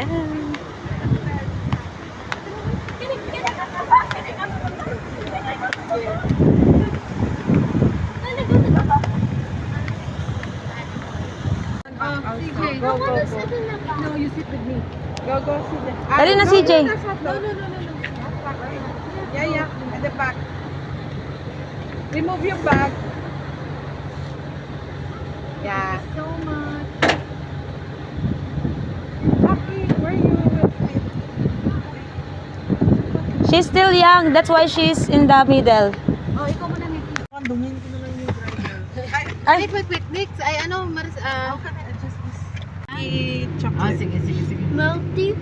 Ayan. CJ. Go, go, go. No, you sit with me. Go, go, CJ. Dali na, no, CJ. No, no, no, no, no. Yeah, yeah, at the back. Remove your bag. Yeah. So much. Happy, where you will sit? She's still young. That's why she's in the middle. Oh, ikaw muna, Nikki. Kandumin ko na lang yung driver. Ay, Wait, wait, wait. Next, ay ano, Maris, ah... How can I adjust this? I Ah, chocolate. sige, sige, sige. Milk tea?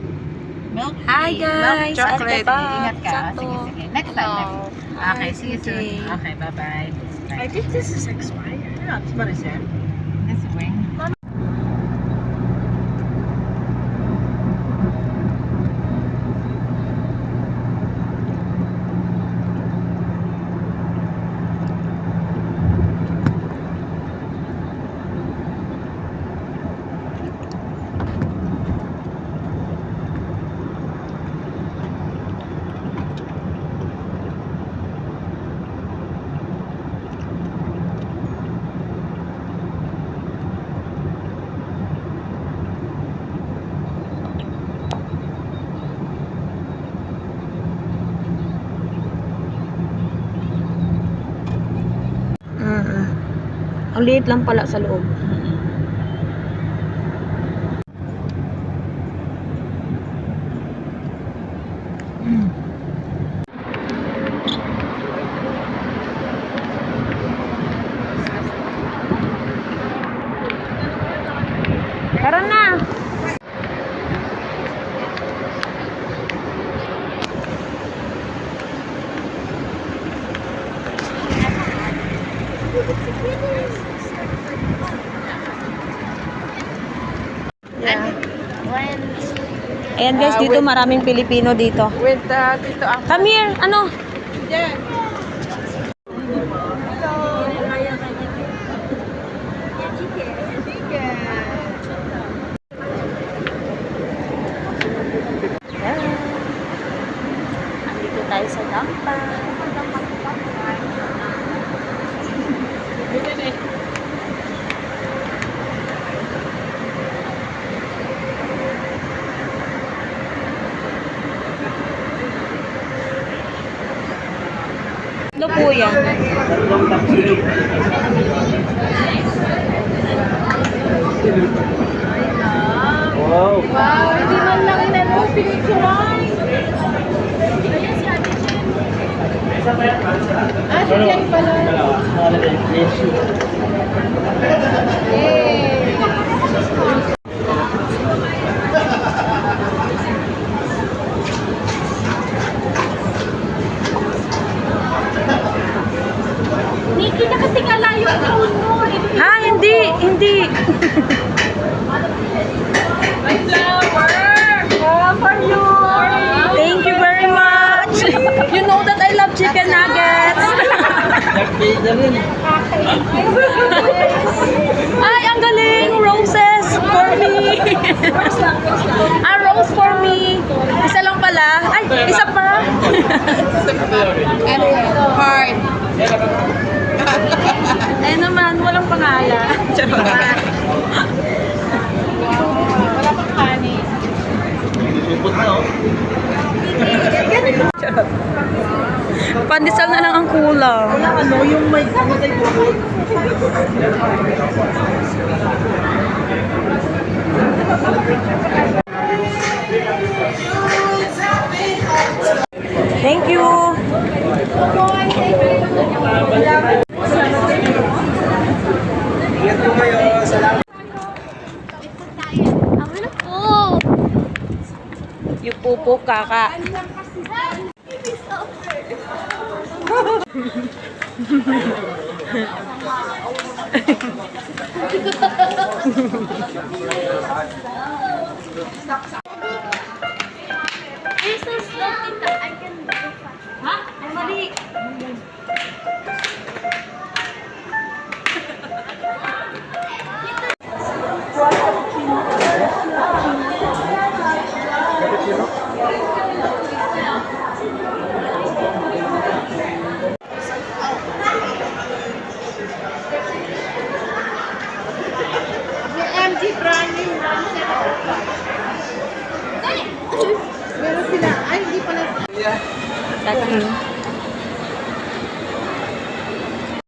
Milk Hi guys! Milk chocolate. Ingat ka. Sige, sige. Next time, next. Hello. Okay, see you soon. Okay. Bye-bye. I think this is expired. Yeah, it's what I said. This way. Ang liit lang pala sa loob. Tara na! Yeah. Ayan guys, Ah, dito maraming Pilipino dito. With uh, Tito Ang. Come here! Ano? Yeah. Andito tayo sa Dampan. Ano po yan? Wow. Wow, hindi man lang inano, pinicturan. Ah, si Jen pala. Yay! Hindi! My flower! Oh, for you! Thank you very much! You know that I love chicken nuggets! Ay, ang galing! Roses for me! ah, rose for me! Isa lang pala. Ay, isa pa! Heart. Eh naman, walang pangalan. Charot. Wala pang kanin. Charot. Pandesal na lang ang kulang. Wala ano, yung may ano sa Pupo kaka. So slow, tita. I can go fast. Ha? Ay, 嗯。